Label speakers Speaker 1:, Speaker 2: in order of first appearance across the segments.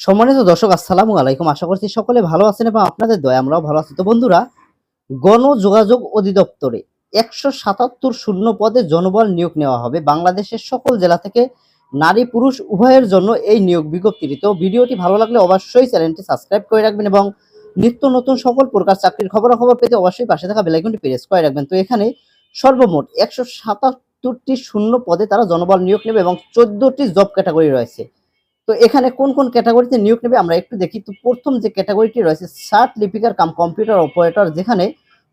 Speaker 1: সম্মানিত দর্শক, আসসালামু আলাইকুম। আশা করছি সকলে ভালো আছেন এবং আপনাদের দয়া আমরাও ভালো আছি। তো বন্ধুরা, গণযোগাযোগ অধিদপ্তরে একশো সাতাত্তর শূন্য পদে জনবল নিয়োগ নেওয়া হবে। বাংলাদেশের সকল জেলা থেকে নারী পুরুষ উভয়ের জন্য এই নিয়োগ বিজ্ঞপ্তিটি। তো ভিডিওটি ভালো লাগলে অবশ্যই চ্যানেলটি সাবস্ক্রাইব করে রাখবেন এবং নিত্য নতুন সকল প্রকার চাকরির খবরাখবর পেতে অবশ্যই পাশে থাকা বেলাইকনটি প্রেস করে রাখবেন। তো এখানে সর্বমোট একশো সাতাত্তরটি শূন্য পদে তারা জনবল নিয়োগ নেবে এবং চোদ্দটি জব ক্যাটাগরি রয়েছে। তো এখানে কোন কোন ক্যাটাগরিতে নিয়োগ নেবে আমরা একটু দেখি। তো প্রথম যে ক্যাটাগরিটি রয়েছে ষাট লিপিকার কাম কম্পিউটার অপারেটর যেখানে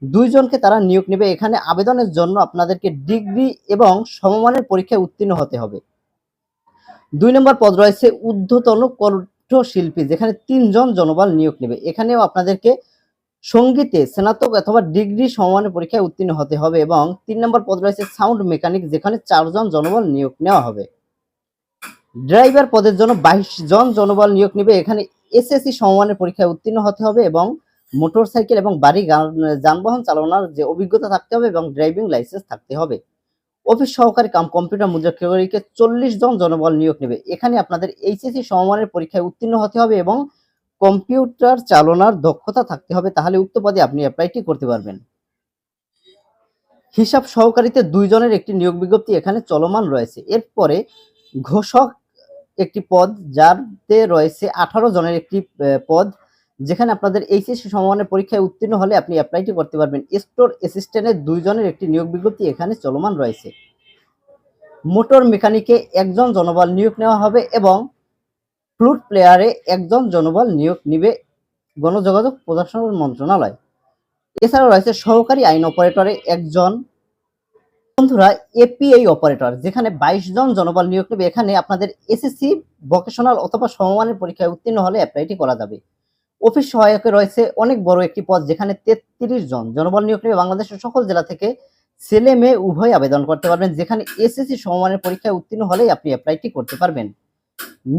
Speaker 1: দুইজনকে তারা নিয়োগ নেবে। এখানে আবেদনের জন্য আপনাদেরকে ডিগ্রি এবং সমমানের পরীক্ষায় উত্তীর্ণ হতে হবে। দুই নম্বর পদ রয়েছে ঊর্ধ্বতন কণ্ঠশিল্পী, যেখানে তিনজন জনবল নিয়োগ নেবে। এখানেও আপনাদেরকে সঙ্গীতে স্নাতক অথবা ডিগ্রি সমমানের পরীক্ষায় উত্তীর্ণ হতে হবে এবং তিন নম্বর পদ রয়েছে সাউন্ড মেকানিক, যেখানে চারজন জনবল নিয়োগ নেওয়া হবে। ড্রাইভার পদের জন্য বাইশ জন জনবল নিয়োগ নেবে। এখানে এসএসসি সমমানের পরীক্ষায় উত্তীর্ণ হতে হবে এবং মোটরসাইকেল এবং বাড়ি যানবাহন চালানোর যে অভিজ্ঞতা থাকতে হবে এবং ড্রাইভিং লাইসেন্স থাকতে হবে। অফিস সহকারী কাম, কম্পিউটার মুদ্রা চল্লিশ জন জনবল নিয়োগ নেবে। এখানে আপনাদের এইচএসসি সমমানের পরীক্ষায় উত্তীর্ণ হতে হবে এবং কম্পিউটার চালনার দক্ষতা থাকতে হবে। তাহলে উক্ত পদে আপনি অ্যাপ্লাইটি করতে পারবেন। হিসাব সহকারীতে দুইজনের একটি নিয়োগ বিজ্ঞপ্তি এখানে চলমান রয়েছে। এরপরে ঘোষক একটি পদ যাতে রয়েছে আঠারো জনের একটি পদ, যেখানে আপনাদের এইচএসসি সমমানের পরীক্ষায় উত্তীর্ণ হলে আপনি অ্যাপ্লাইটি করতে পারবেন। স্টোর অ্যাসিস্ট্যান্টের দুইজনের একটি নিয়োগ বিজ্ঞপ্তি এখানে চলমান রয়েছে। মোটর মেকানিকে একজন জনবল নিয়োগ নেওয়া হবে এবং ফ্লুট প্লেয়ারে একজন জনবল নিয়োগ নিবে গণযোগাযোগ প্রদর্শন মন্ত্রণালয়। এছাড়াও রয়েছে সহকারী আইন অপারেটরে একজন বন্ধুরা, এপিআই অপারেটর যেখানে বাইশ জন জনবল নিয়োগ নেবে, এখানে আপনাদের এসএসসি ভোকেশনাল অথবা সমমানের পরীক্ষায় উত্তীর্ণ হলে অ্যাপ্লাইটি করা যাবে। অফিস সহায়কে রয়েছে অনেক বড় একটি পদ, যেখানে তেত্রিশ জন জনবল নিয়োগ নেবে। বাংলাদেশের সকল জেলা থেকে ছেলে মেয়ে উভয় আবেদন করতে পারবেন, যেখানে এসএসসি সমমানের পরীক্ষায় উত্তীর্ণ হলেই আপনি অ্যাপ্লাইটি করতে পারবেন।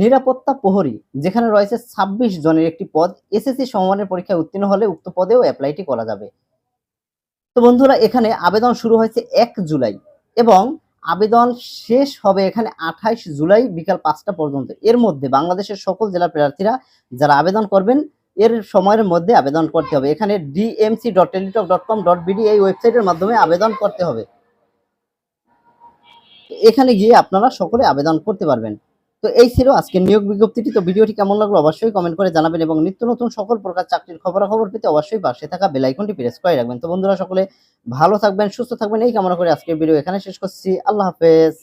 Speaker 1: নিরাপত্তা প্রহরী, যেখানে রয়েছে ছাব্বিশ জনের একটি পদ, এসএসসি সমমানের পরীক্ষায় উত্তীর্ণ হলে উক্ত পদেও অ্যাপ্লাইটি করা যাবে। তো বন্ধুরা, এখানে আবেদন শুরু হয়েছে এক জুলাই এবং আবেদন শেষ হবে এখানে আঠাইশ জুলাই বিকাল পাঁচটা পর্যন্ত। এর মধ্যে বাংলাদেশের সকল জেলার প্রার্থীরা যারা আবেদন করবেন, এর সময়ের মধ্যে আবেদন করতে হবে। এখানে DMC dot Teletalk dot com dot BD এই ওয়েবসাইটের মাধ্যমে আবেদন করতে হবে। এখানে গিয়ে আপনারা সকলে আবেদন করতে পারবেন। তো এই ছিল আজকের নিয়োগ বিজ্ঞপ্তিটি। তো ভিডিওটি কেমন লাগল অবশ্যই কমেন্ট করে জানাবেন এবং নিত্য নতুন সকল প্রকার চাকরির খবরাখবর পেতে অবশ্যই পাশে থাকা বেলাইকনটি প্রেস করে রাখবেন। তো বন্ধুরা সকলে ভালো থাকবেন, সুস্থ থাকবেন। এই কামনা করে আজকের ভিডিও এখানে শেষ করছি। আল্লাহ হাফেজ।